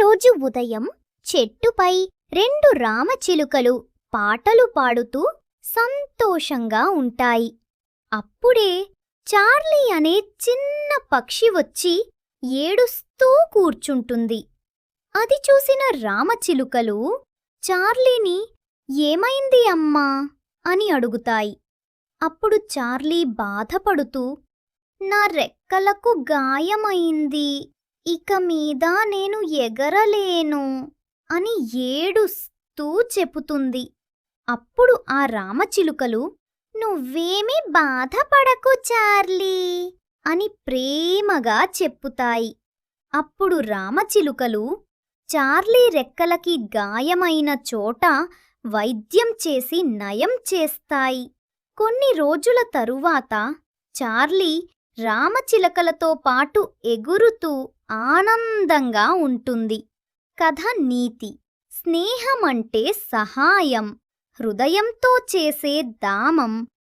ఒకరోజు ఉదయం చెట్టుపై రెండు రామచిలుకలు పాటలు పాడుతూ సంతోషంగా ఉంటాయి. అప్పుడే చార్లీ అనే చిన్న పక్షి వచ్చి ఏడుస్తూ కూర్చుంటుంది. అది చూసిన రామచిలుకలు చార్లీని ఏమైంది అమ్మా? అని అడుగుతాయి. అప్పుడు చార్లీ బాధపడుతూ నా రెక్కలకు గాయమైంది. ఇక మీద నేను ఎగరలేను అని ఏడుస్తూ చెపుతుంది. అప్పుడు ఆ రామచిలుకలు నువ్వేమీ బాధపడకు చార్లీ అని ప్రేమగా చెప్పుతాయి. అప్పుడు రామచిలుకలు చార్లీ రెక్కలకి గాయమైన చోట వైద్యం చేసి నయం చేస్తాయి. కొన్ని రోజుల తరువాత చార్లీ రామచిలకలతో పాటు ఎగురుతూ ఆనందంగా ఉంటుంది. కథ నీతి. స్నేహమంటే సహాయం. హృదయంతో చేసే దామం.